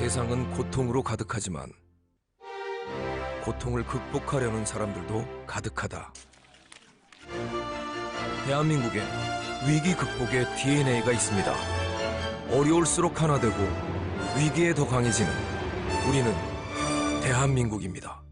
세상은 고통으로 가득하지만 고통을 극복하려는 사람들도 가득하다. 대한민국엔 위기 극복의 DNA가 있습니다. 어려울수록 하나 되고 위기에 더 강해지는 우리는 대한민국입니다.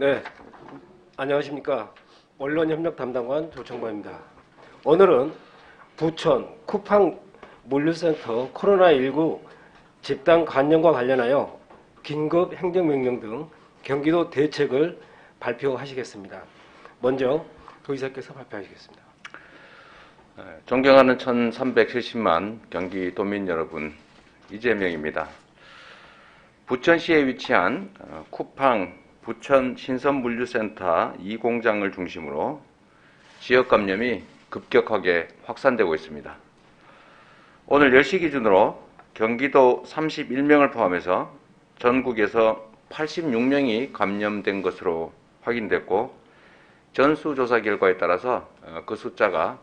네, 안녕하십니까. 언론협력 담당관 조청범입니다. 오늘은 부천 쿠팡 물류센터 코로나19 집단 감염과 관련하여 긴급 행정명령 등 경기도 대책을 발표하시겠습니다. 먼저 도의사께서 발표하시겠습니다. 네, 존경하는 1370만 경기도민 여러분, 이재명입니다. 부천시에 위치한 어, 쿠팡 부천 신선물류센터 2공장을 중심으로 지역 감염이 급격하게 확산되고 있습니다. 오늘 10시 기준으로 경기도 31명을 포함해서 전국에서 86명이 감염된 것으로 확인됐고 전수조사 결과에 따라서 어, 그 숫자가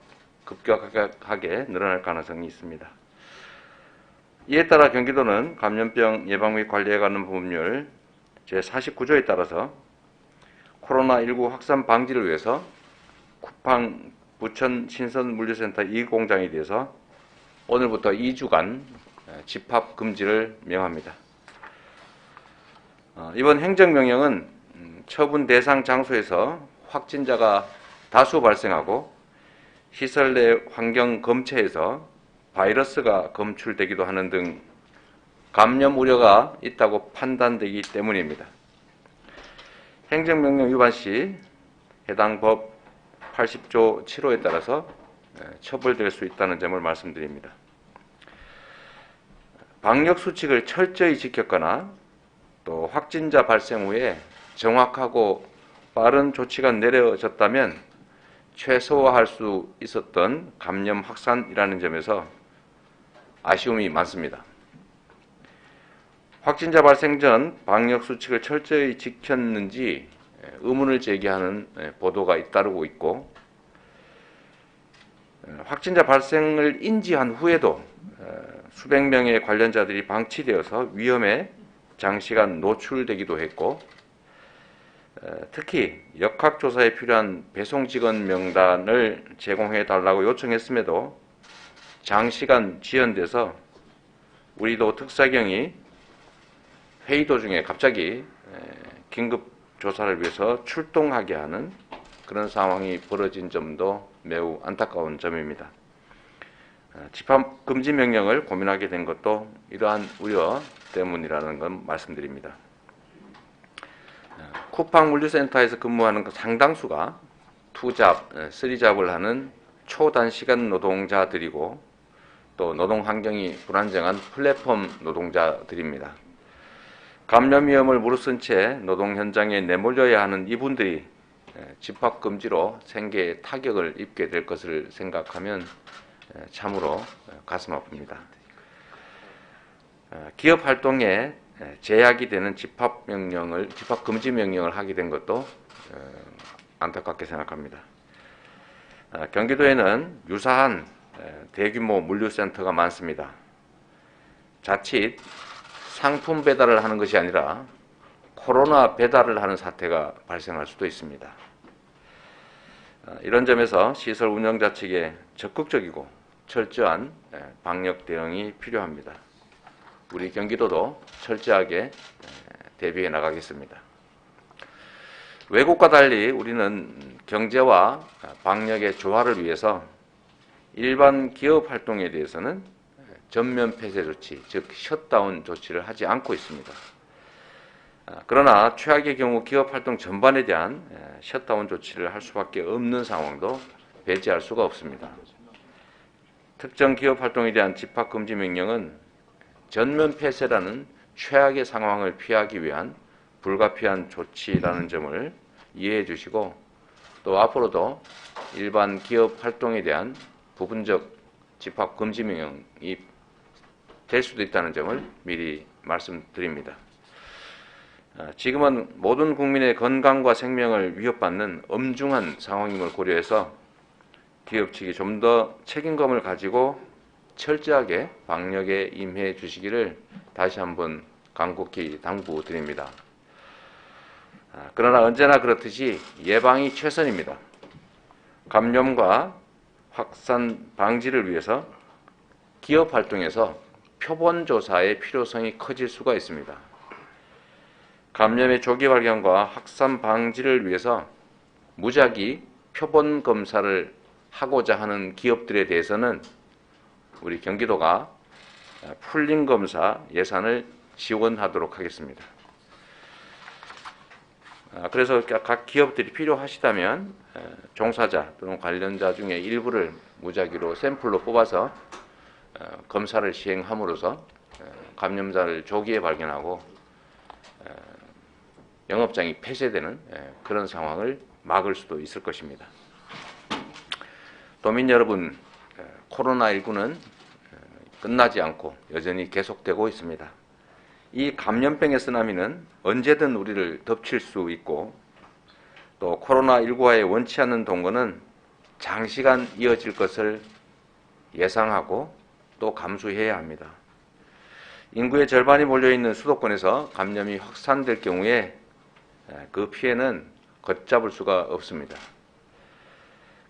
급격하게 늘어날 가능성이 있습니다. 이에 따라 경기도는 감염병 예방 및 관리에 관한 법률 제49조에 따라서 코로나19 확산 방지를 위해서 쿠팡 부천 신선물류센터 이 공장에 대해서 오늘부터 2주간 집합 금지를 명합니다. 어, 이번 행정명령은 음, 처분 대상 장소에서 확진자가 다수 발생하고 시설 내 환경 검체에서 바이러스가 검출되기도 하는 등 감염 우려가 있다고 판단되기 때문입니다. 행정명령 위반 시 해당 법 80조 7호에 따라서 에, 처벌될 수 있다는 점을 말씀드립니다. 방역 수칙을 철저히 지켰거나 또 확진자 발생 후에 정확하고 빠른 조치가 내려졌다면 최소화할 수 있었던 감염 확산이라는 점에서 아쉬움이 많습니다. 확진자 발생 전 방역 수칙을 철저히 지켰는지 의문을 제기하는 보도가 잇따르고 있고 확진자 발생을 인지한 후에도 수백 명의 관련자들이 방치되어서 위험에 장시간 노출되기도 했고 특히 역학조사에 필요한 배송 직원 명단을 제공해 달라고 요청했음에도 장시간 지연돼서 우리도 특사경이 회의 도중에 갑자기 긴급 조사를 위해서 출동하게 하는 그런 상황이 벌어진 점도 매우 안타까운 점입니다. 집합 금지 명령을 고민하게 된 것도 이러한 우려 때문이라는 건 말씀드립니다. 쿠팡 물류센터에서 근무하는 그 상당수가 투잡, 쓰리잡을 하는 초단 시간 노동자들이고 또 노동 환경이 불안정한 플랫폼 노동자들입니다. 감염 위험을 무릅쓴 채 노동 현장에 내몰려야 하는 이분들이 집합 금지로 생계에 타격을 입게 될 것을 생각하면 참으로 가슴 아픕니다. 기업 활동에 제약이 되는 집합 명령을 집합 금지 명령을 하게 된 것도 안타깝게 생각합니다. 경기도에는 유사한 대규모 물류센터가 많습니다. 자칫 상품 배달을 하는 것이 아니라 코로나 배달을 하는 사태가 발생할 수도 있습니다. 이런 점에서 시설 운영자 측에 적극적이고 철저한 방역 대응이 필요합니다. 우리 경기도도 철저하게 대비해 나가겠습니다. 외국과 달리 우리는 경제와 방역의 조화를 위해서 일반 기업 활동에 대해서는 전면 폐쇄 조치, 즉 셧다운 조치를 하지 않고 있습니다. 그러나 최악의 경우 기업 활동 전반에 대한 셧다운 조치를 할 수밖에 없는 상황도 배제할 수가 없습니다. 특정 기업 활동에 대한 집합 금지 명령은 전면 폐쇄라는 최악의 상황을 피하기 위한 불가피한 조치라는 점을 이해해 주시고 또 앞으로도 일반 기업 활동에 대한 부분적 집합 금지 명령이 될 수도 있다는 점을 미리 말씀드립니다. 아, 지금은 모든 국민의 건강과 생명을 위협받는 엄중한 상황임을 고려해서 기업 측이 좀 더 책임감을 가지고 철저하게 방역에 임해 주시기를 다시 한번 간곡히 당부드립니다. 아, 그러나 언제나 그렇듯이 예방이 최선입니다. 감염과 확산 방지를 위해서 기업 활동에서 표본 조사의 필요성이 커질 수가 있습니다. 감염의 조기 발견과 확산 방지를 위해서 무작위 표본 검사를 하고자 하는 기업들에 대해서는 우리 경기도가 풀링 검사 예산을 지원하도록 하겠습니다. 아, 그래서 각 기업들이 필요하시다면 종사자 또는 관련자 중에 일부를 무작위로 샘플로 뽑아서 어, 검사를 시행함으로써 감염자를 조기에 발견하고 영업장이 폐쇄되는 그런 상황을 막을 수도 있을 것입니다. 도민 여러분, 코로나19는 끝나지 않고 여전히 계속되고 있습니다. 이 감염병의 쓰나미는 언제든 우리를 덮칠 수 있고 또 코로나19와의 원치 않는 동거는 장시간 이어질 것을 예상하고 또 감수해야 합니다. 인구의 절반이 몰려 있는 수도권에서 감염이 확산될 경우에 그 피해는 걷잡을 수가 없습니다.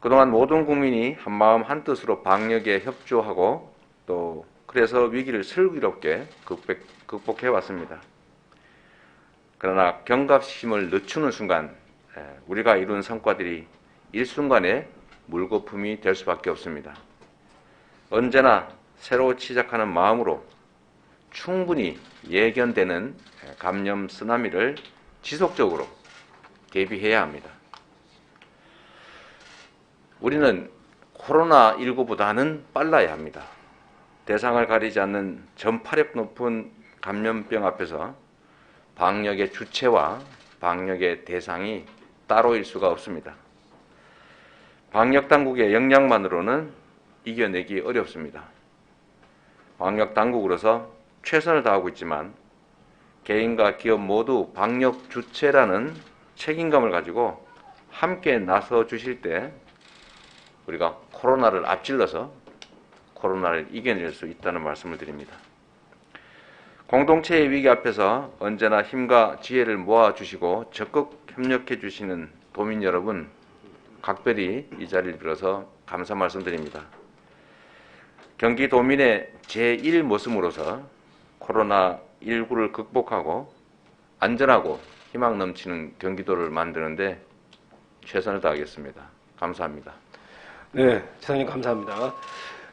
그동안 모든 국민이 한마음 한뜻으로 방역에 협조하고 또 그래서 위기를 슬기롭게 극복, 극복해 왔습니다. 그러나 경각심을 늦추는 순간 에, 우리가 이룬 성과들이 일순간에 물거품이 될 수밖에 없습니다. 언제나 새로 시작하는 마음으로 충분히 예견되는 감염 쓰나미를 지속적으로 대비해야 합니다. 우리는 코로나19보다는 빨라야 합니다. 대상을 가리지 않는 전파력 높은 감염병 앞에서 방역의 주체와 방역의 대상이 따로일 수가 없습니다. 방역 당국의 역량만으로는 이겨내기 어렵습니다. 방역 당국으로서 최선을 다하고 있지만 개인과 기업 모두 방역 주체라는 책임감을 가지고 함께 나서 주실 때 우리가 코로나를 앞질러서 코로나를 이겨낼 수 있다는 말씀을 드립니다. 공동체의 위기 앞에서 언제나 힘과 지혜를 모아 주시고 적극 협력해 주시는 도민 여러분, 각별히 이 자리를 빌어서 감사 말씀드립니다. 경기 도민의 제1 모습으로서 코로나19를 극복하고 안전하고 희망 넘치는 경기도를 만드는데 최선을 다하겠습니다. 감사합니다. 네, 차장님 감사합니다.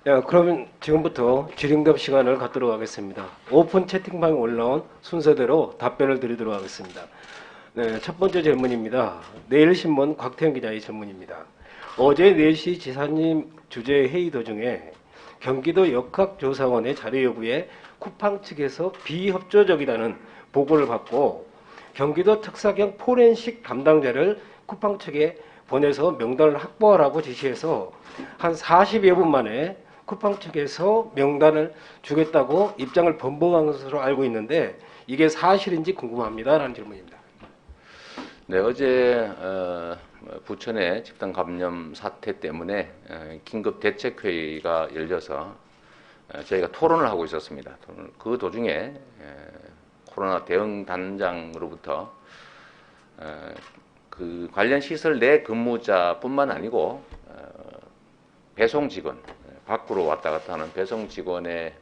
야, 그러면 지금부터 질의응답 시간을 갖도록 하겠습니다. 오픈 채팅방에 올라온 순서대로 답변을 드리도록 하겠습니다. 네, 첫 번째 질문입니다. 내일신문 곽태현 기자의 질문입니다. 어제 4시 지사님 주재 회의 도중에 경기도 역학조사원의 자료 요구에 쿠팡 측에서 비협조적이라는 보고를 받고 경기도 특사경 포렌식 담당자를 쿠팡 측에 보내서 명단을 확보하라고 지시해서 한 40여 분 만에 쿠팡 측에서 명단을 주겠다고 입장을 번복한 것으로 알고 있는데 이게 사실인지 궁금합니다라는 질문입니다. 네, 어제 어, 부천의 집단 감염 사태 때문에 어, 긴급 대책 회의가 열려서 어, 저희가 토론을 하고 있었습니다. 그 도중에 에, 코로나 대응 단장으로부터 어, 그 관련 시설 내 근무자뿐만 아니고 어, 배송 직원 밖으로 왔다 갔다 하는 배송 직원의 에,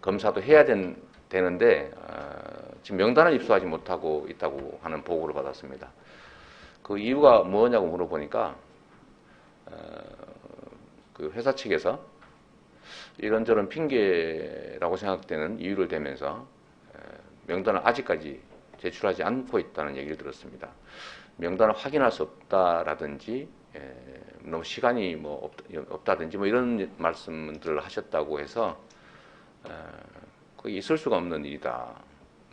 검사도 해야 된, 되는데 어, 지금 명단을 입수하지 못하고 있다고 하는 보고를 받았습니다. 그 이유가 뭐냐고 물어보니까 어, 그 회사 측에서 이런저런 핑계라고 생각되는 이유를 대면서 에, 명단을 아직까지 제출하지 않고 있다는 얘기를 들었습니다. 명단을 확인할 수 없다라든지 에, 너무 시간이 뭐 없, 없다 든지 뭐 이런 말씀들을 하셨다고 해서 에, 그게 있을 수가 없는 일이다.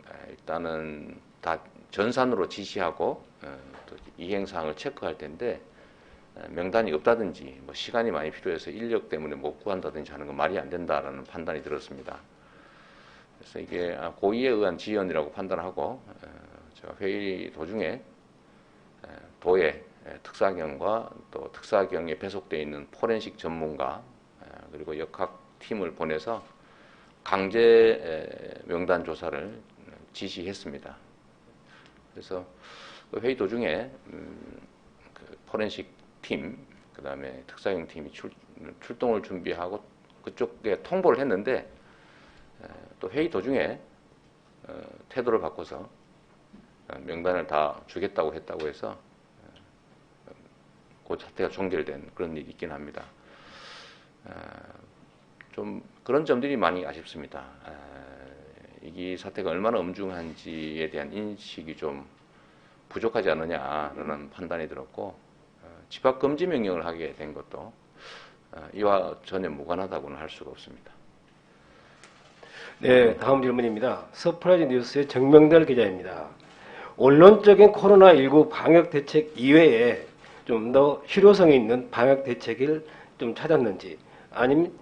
에, 일단은 다 전산으로 지시하고 에, 또 이행 사항을 체크할 텐데 에, 명단이 없다든지 뭐 시간이 많이 필요해서 인력 때문에 못 구한다든지 하는 건 말이 안 된다라는 판단이 들었습니다. 그래서 이게 아, 고의에 의한 지연이라고 판단하고 어, 제가 회의 도중에 에, 도의 에, 특사경과 또 특사경에 배속되어 있는 포렌식 전문가 에, 그리고 역학 팀을 보내서 강제 에, 명단 조사를 지시했습니다. 그래서 그 회의 도중에 음, 그 포렌식 팀, 그 다음에 특사경 팀이 출, 출동을 준비하고 그쪽에 통보를 했는데 에, 또 회의 도중에 어, 태도를 바꿔서 어, 명단을 다 주겠다고 했다고 해서 어, 그 사태가 종결된 그런 일이 있긴 합니다. 어, 좀 그런 점들이 많이 아쉽습니다. 에, 이 사태가 얼마나 엄중한지에 대한 인식이 좀 부족하지 않느냐라는 판단이 들었고 어, 집합 금지 명령을 하게 된 것도 어, 이와 전혀 무관하다고는 할 수가 없습니다. 네, 다음 질문입니다. 서프라이즈 뉴스의 정명달 기자입니다. 원론적인 코로나19 방역 대책 이외에 좀 더 실효성이 있는 방역 대책을 좀 찾았는지, 아니면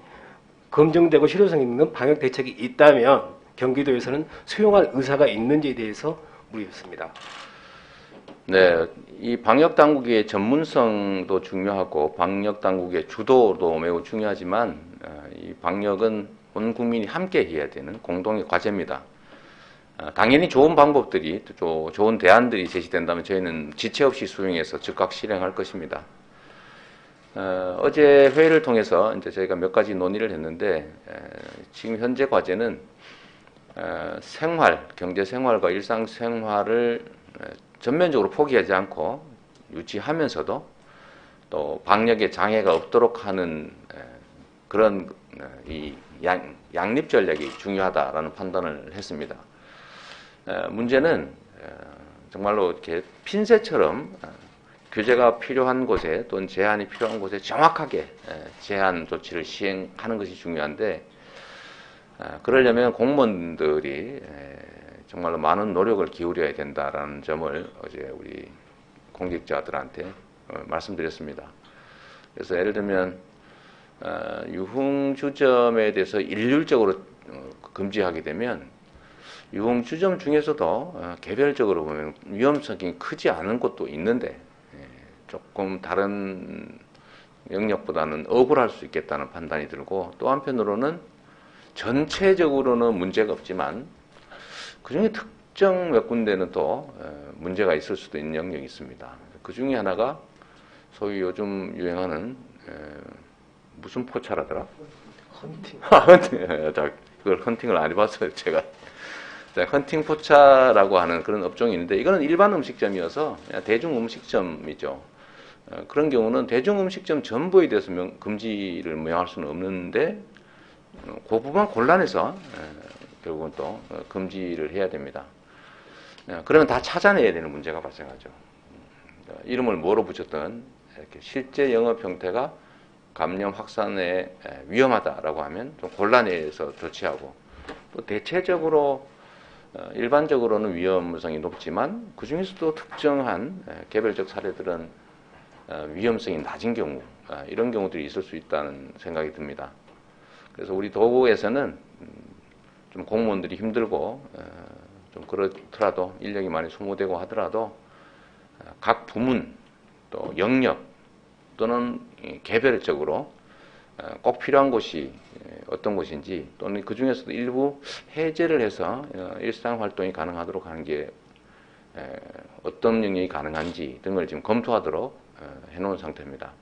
검증되고 실효성 있는 방역 대책이 있다면 경기도에서는 수용할 의사가 있는지에 대해서 물었습니다. 네, 이 방역 당국의 전문성도 중요하고 방역 당국의 주도도 매우 중요하지만 어, 이 방역은 온 국민이 함께 해야 되는 공동의 과제입니다. 어, 당연히 좋은 방법들이 또 좋은 대안들이 제시된다면 저희는 지체 없이 수용해서 즉각 실행할 것입니다. 어, 어제 회의를 통해서 이제 저희가 몇 가지 논의를 했는데 에, 지금 현재 과제는 어, 생활, 경제 생활과 일상 생활을 에, 전면적으로 포기하지 않고 유지하면서도 또 방역에 장애가 없도록 하는 에, 그런 어, 이 양, 양립 전략이 중요하다라는 판단을 했습니다. 에, 문제는 에, 정말로 이렇게 핀셋처럼 어, 규제가 필요한 곳에 또는 제한이 필요한 곳에 정확하게 에, 제한 조치를 시행하는 것이 중요한데 아, 그러려면 공무원들이 에, 정말로 많은 노력을 기울여야 된다라는 점을 어제 우리 공직자들한테 어, 말씀드렸습니다. 그래서 예를 들면 어, 유흥 주점에 대해서 일률적으로 어, 금지하게 되면 유흥 주점 중에서도 어, 개별적으로 보면 위험성이 크지 않은 곳도 있는데 예, 조금 다른 영역보다는 억울할 수 있겠다는 판단이 들고 또 한편으로는 전체적으로는 문제가 없지만 그 중에 특정 몇 군데는 또 어, 문제가 있을 수도 있는 영역이 있습니다. 그 중에 하나가 소위 요즘 유행하는 에, 무슨 포차라더라? 헌팅. 아, 헌팅. 예, 자, 그걸 헌팅을 안 해봤어요, 제가. 자, 헌팅 포차라고 하는 그런 업종이 있는데, 이거는 일반 음식점이어서 대중 음식점이죠. 어, 그런 경우는 대중 음식점 전부에 대해서 명- 금지를 명할 수는 없는데, 어, 그 부분 곤란해서 에, 결국은 또 어, 금지를 해야 됩니다. 어, 그러면 다 찾아내야 되는 문제가 발생하죠. 어, 이름을 뭐로 붙였든 이렇게 실제 영업 형태가 감염 확산에 에, 위험하다라고 하면 좀 곤란해서 조치하고 또 대체적으로 어, 일반적으로는 위험성이 높지만 그 중에서도 특정한 에, 개별적 사례들은 어, 위험성이 낮은 경우 아, 이런 경우들이 있을 수 있다는 생각이 듭니다. 그래서 우리 도구에서는 음, 좀 공무원들이 힘들고 어, 좀 그렇더라도 인력이 많이 소모되고 하더라도 어, 각 부문 또 영역 또는 이 개별적으로 어, 꼭 필요한 곳이 에, 어떤 곳인지 또는 그 중에서도 일부 해제를 해서 어, 일상 활동이 가능하도록 하는 게 에, 어떤 영역이 가능한지 등을 지금 검토하도록 어, 해놓은 상태입니다.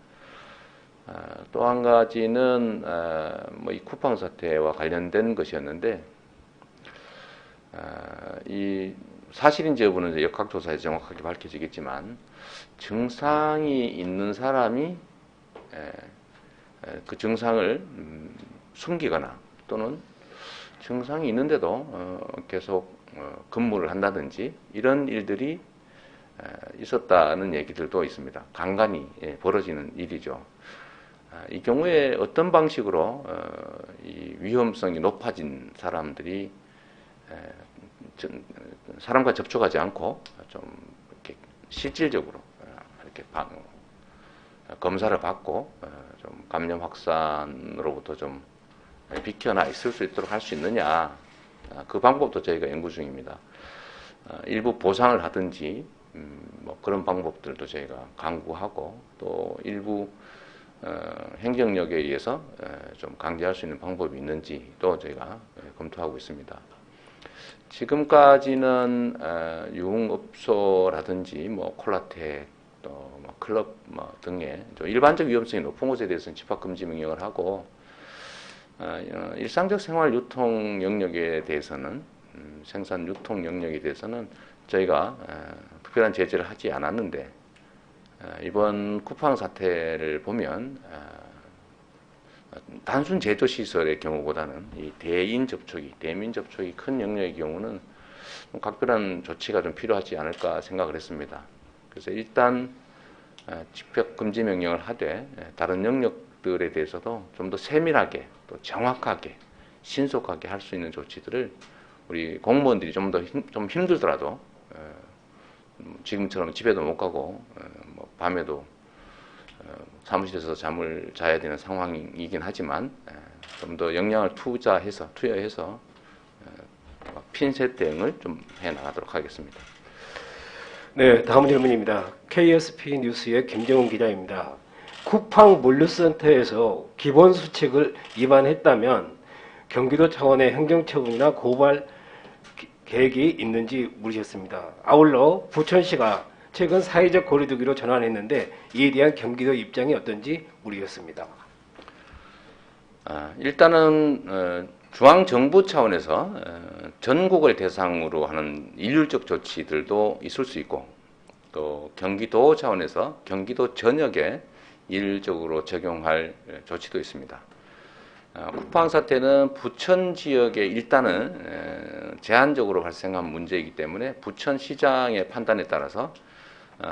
또 한 가지는 뭐 이 쿠팡 사태와 관련된 것이었는데 아, 이 사실인지 여부는 이제 역학조사에서 정확하게 밝혀지겠지만 증상이 있는 사람이 그 증상을 음, 숨기거나 또는 증상이 있는데도 어, 계속 어, 근무를 한다든지 이런 일들이 에, 있었다는 얘기들도 있습니다. 간간히 예, 벌어지는 일이죠. 아, 이 경우에 어떤 방식으로 어, 이 위험성이 높아진 사람들이 사람과 접촉하지 않고 좀 이렇게 실질적으로 어, 이렇게 방- 어, 검사를 받고 어, 좀 감염 확산으로부터 좀 비켜나 있을 수 있도록 할 수 있느냐 아, 그 방법도 저희가 연구 중입니다. 어, 일부 보상을 하든지 음, 뭐 그런 방법들도 저희가 강구하고 또 일부 어, 행정력에 의해서 에, 좀 강제할 수 있는 방법이 있는지도 저희가 에, 검토하고 있습니다. 지금까지는 어, 유흥업소라든지 뭐 콜라텍 또 뭐 클럽 뭐 등의 좀 일반적 위험성이 높은 곳에 대해서는 집합 금지 명령을 하고 어, 어, 일상적 생활 유통 영역에 대해서는 음, 생산 유통 영역에 대해서는 저희가 어, 특별한 제재를 하지 않았는데 어, 이번 쿠팡 사태를 보면 어, 단순 제조 시설의 경우보다는 이 대인 접촉이 대민 접촉이 큰 영역의 경우는 좀 각별한 조치가 좀 필요하지 않을까 생각을 했습니다. 그래서 일단 어, 집합 금지 명령을 하되 예, 다른 영역들에 대해서도 좀 더 세밀하게 또 정확하게 신속하게 할 수 있는 조치들을 우리 공무원들이 좀 더좀 힘들더라도 어, 음, 지금처럼 집에도 못 가고 어, 뭐 밤에도 어, 사무실에서 잠을 자야 되는 상황이긴 하지만 좀더 역량을 투자해서 투여해서 어, 핀셋 대응을 좀 해 나가도록 하겠습니다. 네, 다음 질문입니다. KSP 뉴스의 김정훈 기자입니다. 쿠팡 물류센터에서 기본 수칙을 위반했다면 경기도 차원의 행정처분이나 고발 기- 계획이 있는지 물으셨습니다. 아울러 부천시가 최근 사회적 거리두기로 전환했는데 이에 대한 경기도 입장이 어떤지 물으셨습니다. 아, 일단은 어, 중앙 정부 차원에서 어, 전국을 대상으로 하는 일률적 조치들도 있을 수 있고 또 경기도 차원에서 경기도 전역에 일률적으로 적용할 에, 조치도 있습니다. 아, 쿠팡 사태는 부천 지역에 일단은 에, 제한적으로 발생한 문제이기 때문에 부천 시장의 판단에 따라서 어,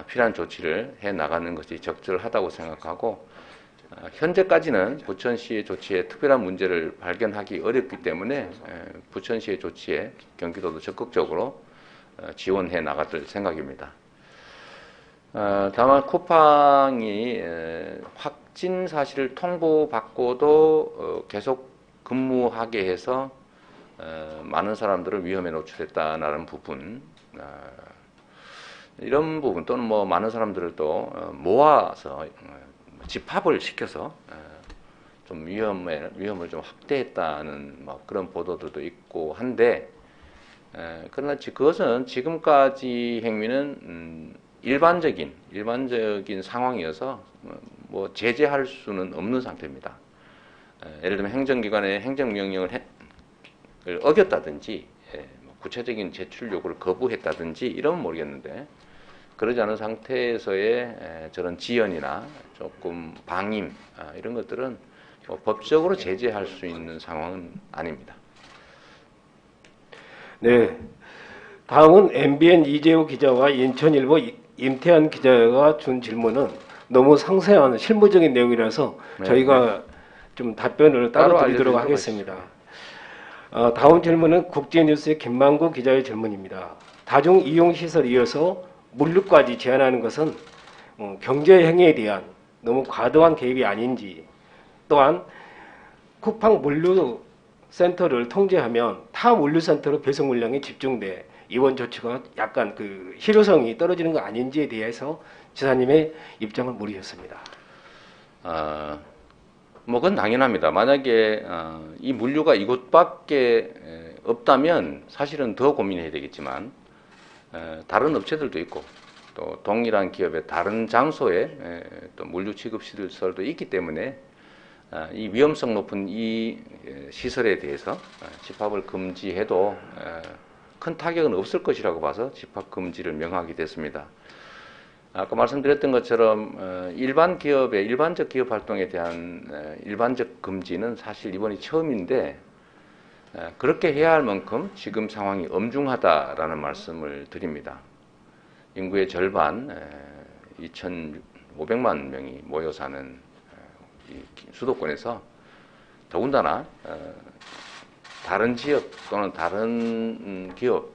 필요한 조치를 해 나가는 것이 적절하다고 생각하고 어, 현재까지는 부천시의 조치에 특별한 문제를 발견하기 어렵기 때문에 에, 부천시의 조치에 경기도도 적극적으로 어, 지원해 나갈 생각입니다. 어, 다만 쿠팡이 에, 확진 사실을 통보받고도 어, 계속 근무하게 해서 어, 많은 사람들을 위험에 노출했다는 부분 어, 이런 부분 또는 뭐 많은 사람들을 또 어, 모아서 어, 집합을 시켜서 어, 좀 위험에 위험을 좀 확대했다는 뭐 그런 보도들도 있고 한데 에, 그러나 지- 그것은 지금까지 행위는 음, 일반적인 일반적인 상황이어서 어, 뭐 제재할 수는 없는 상태입니다. 에, 예를 들면 행정기관의 행정명령을 어겼다든지 구체적인 제출 요구를 거부했다든지 이러면 모르겠는데 그러지 않은 상태에서의 에, 저런 지연이나 조금 방임 아, 이런 것들은 뭐 법적으로 제재할 수 있는 상황은 아닙니다. 네. 다음은 MBN 이재호 기자와 인천일보 이- 임태한 기자가 준 질문은 너무 상세한 실무적인 내용이라서 네, 저희가 좀 답변을 따로 따로 드리도록 하겠습니다. 어, 다음 질문은 국제뉴스의 김만구 기자의 질문입니다. 다중 이용 시설 이어서 물류까지 제한하는 것은 어, 경제 행위에 대한 너무 과도한 개입이 아닌지 또한 쿠팡 물류 센터를 통제하면 타 물류 센터로 배송 물량이 집중돼 이번 조치가 약간 그 실효성이 떨어지는 거 아닌지에 대해서 지사님의 입장을 물으셨습니다. 아, 뭐 그건 당연합니다. 만약에 어, 이 물류가 이곳밖에 에, 없다면 사실은 더 고민해야 되겠지만 에, 다른 업체들도 있고 또 동일한 기업의 다른 장소에 에, 또 물류 취급 시설도 있기 때문에 아, 이 위험성 높은 이 에, 시설에 대해서 아, 집합을 금지해도 에, 큰 타격은 없을 것이라고 봐서 집합 금지를 명하게 됐습니다. 아까 말씀드렸던 것처럼 어, 일반 기업의 일반적 기업 활동에 대한 어, 일반적 금지는 사실 이번이 처음인데 어, 그렇게 해야 할 만큼 지금 상황이 엄중하다라는 말씀을 드립니다. 인구의 절반 2,500만 명이 모여 사는 수도권에서 더군다나 어, 다른 지역 또는 다른 음, 기업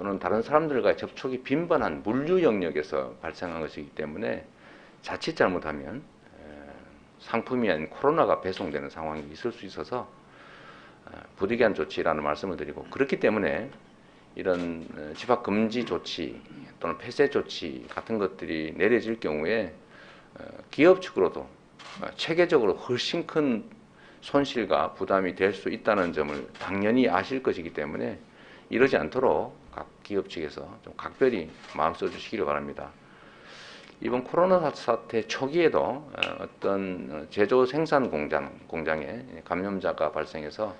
또는 다른 사람들과의 접촉이 빈번한 물류 영역에서 발생한 것이기 때문에 자칫 잘못하면 에, 상품이 아닌 코로나가 배송되는 상황이 있을 수 있어서 어, 부득이한 조치라는 말씀을 드리고 그렇기 때문에 이런 어, 집합 금지 조치 또는 폐쇄 조치 같은 것들이 내려질 경우에 어, 기업 측으로도 어, 체계적으로 훨씬 큰 손실과 부담이 될 수 있다는 점을 당연히 아실 것이기 때문에 이러지 않도록 각 기업 측에서 좀 각별히 마음 써주시기를 바랍니다. 이번 코로나 사태 초기에도 어, 어떤 제조 생산 공장 공장에 감염자가 발생해서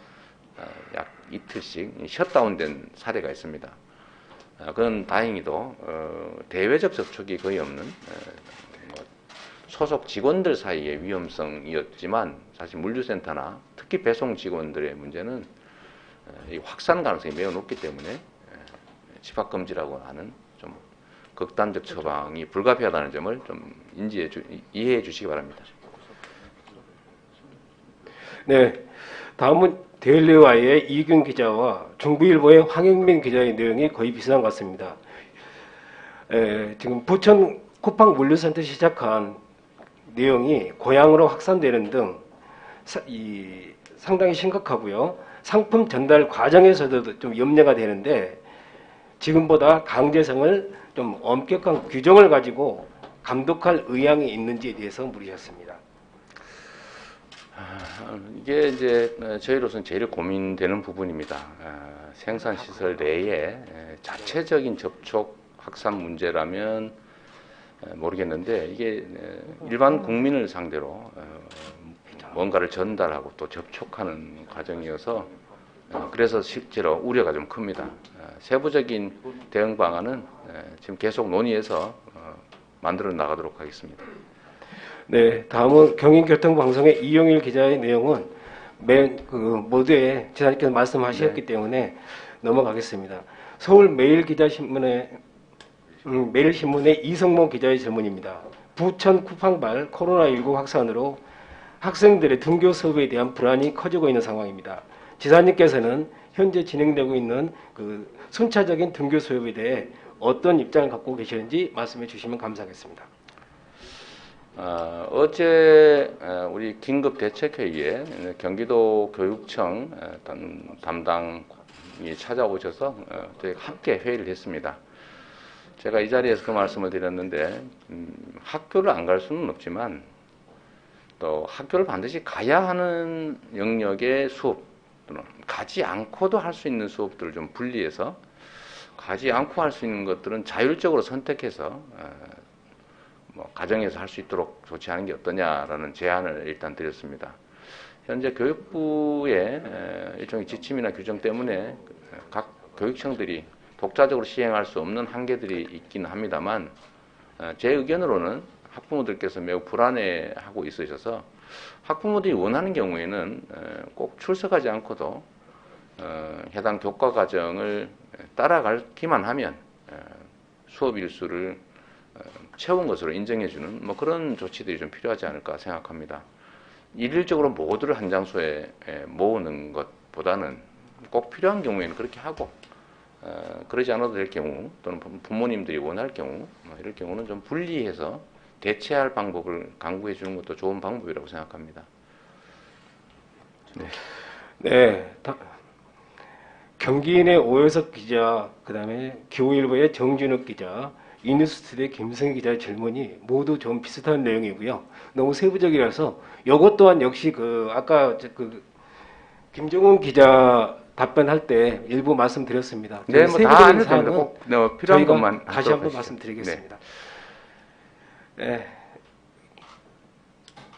어, 약 이틀씩 셧다운된 사례가 있습니다. 어, 그건 다행히도 어, 대외적 접촉이 거의 없는 어, 뭐 소속 직원들 사이의 위험성이었지만 사실 물류센터나 특히 배송 직원들의 문제는 어, 이 확산 가능성이 매우 높기 때문에 에, 집합 금지라고 하는 좀 극단적 처방이 불가피하다는 점을 좀 인지해 주, 이해해 주시기 바랍니다. 네. 다음은 데일리와의 이균 기자와 중부일보의 황영민 기자의 내용이 거의 비슷한 것 같습니다. 에, 지금 부천 쿠팡 물류센터 시작한 내용이 고향으로 확산되는 등 사- 이, 상당히 심각하고요. 상품 전달 과정에서도 좀 염려가 되는데 지금보다 강제성을 좀 엄격한 규정을 가지고 감독할 의향이 있는지에 대해서 물으셨습니다. 아, 이게 이제 어, 저희로서는 제일 고민되는 부분입니다. 아, 생산 시설 내에 에, 자체적인 접촉 확산 문제라면 에, 모르겠는데 이게 에, 일반 국민을 상대로 어, 뭔가를 전달하고 또 접촉하는 과정이어서 어, 그래서 실제로 우려가 좀 큽니다. 어, 세부적인 대응 방안은 에, 지금 계속 논의해서 어, 만들어 나가도록 하겠습니다. 네, 다음은 경인교통방송의 이용일 기자의 내용은 맨그 모두에 지사님께서 말씀하셨기 때문에 넘어가겠습니다. 서울 매일기자신문의 음, 매일신문의 이성모 기자의 질문입니다. 부천 쿠팡발 코로나19 확산으로 학생들의 등교 수업에 대한 불안이 커지고 있는 상황입니다. 지사님께서는 현재 진행되고 있는 그 순차적인 등교 수업에 대해 어떤 입장을 갖고 계시는지 말씀해 주시면 감사하겠습니다. 어, 어제 어, 우리 긴급 대책회의에 경기도 교육청 어, 담- 담당이 찾아오셔서 함께 회의를 했습니다. 제가 이 자리에서 그 말씀을 드렸는데 음, 학교를 안 갈 수는 없지만 또 학교를 반드시 가야 하는 영역의 수업 또는 가지 않고도 할 수 있는 수업들을 좀 분리해서 가지 않고 할 수 있는 것들은 자율적으로 선택해서 어, 뭐 가정에서 할 수 있도록 조치하는 게 어떠냐라는 제안을 일단 드렸습니다. 현재 교육부의 에, 일종의 지침이나 규정 때문에 각 교육청들이 독자적으로 시행할 수 없는 한계들이 있긴 합니다만 어, 제 의견으로는 학부모들께서 매우 불안해하고 있으셔서 학부모들이 원하는 경우에는 에, 꼭 출석하지 않고도 어, 해당 교과 과정을 따라가기만 하면 에, 수업 일수를 어, 채운 것으로 인정해주는 뭐 그런 조치들이 좀 필요하지 않을까 생각합니다. 일일적으로 모두를 한 장소에 에, 모으는 것보다는 꼭 필요한 경우에는 그렇게 하고 어, 그러지 않아도 될 경우 또는 부- 부모님들이 원할 경우 뭐 이럴 경우는 좀 분리해서 대체할 방법을 강구해 주는 것도 좋은 방법이라고 생각합니다. 네. 다- 경기인의 오효석 기자, 그 다음에 교일보의 정준욱 기자, 이뉴스투데이 김승희 기자의 질문이 모두 좀 비슷한 내용이고요. 너무 세부적이라서 이것 또한 역시 그 아까 저그 김정훈 기자 답변할 때 일부 말씀드렸습니다. 네, 뭐다 세부적인 안 해도 됩니다. 사항은 꼭 네, 필요한 것만 다시 한번. 말씀드리겠습니다. 네.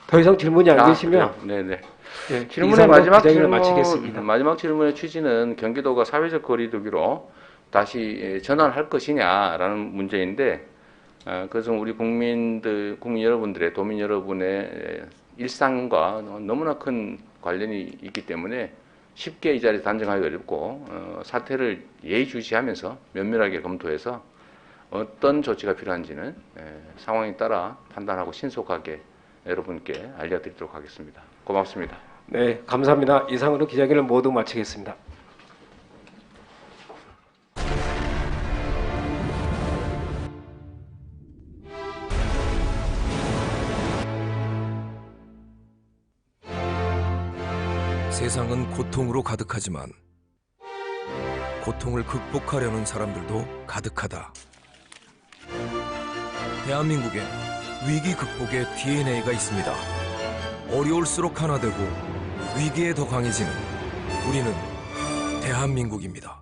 더 이상 질문이 안 아, 계시면 그래요? 네네. 네, 질문의 이상으로 마지막 기자회견을 질문 마치겠습니다. 마지막 질문의 취지는 경기도가 사회적 거리두기로 다시 예, 전환할 것이냐라는 문제인데 어, 그것은 우리 국민들 국민 여러분들의 도민 여러분의 예, 일상과 너무나 큰 관련이 있기 때문에 쉽게 이 자리에서 단정하기 어렵고 어, 사태를 예의주시하면서 면밀하게 검토해서 어떤 조치가 필요한지는 예, 상황에 따라 판단하고 신속하게 여러분께 알려드리도록 하겠습니다. 고맙습니다. 네, 감사합니다. 이상으로 기자회견을 모두 마치겠습니다. 세상은 고통으로 가득하지만 고통을 극복하려는 사람들도 가득하다. 대한민국엔 위기 극복의 DNA가 있습니다. 어려울수록 하나 되고 위기에 더 강해지는 우리는 대한민국입니다.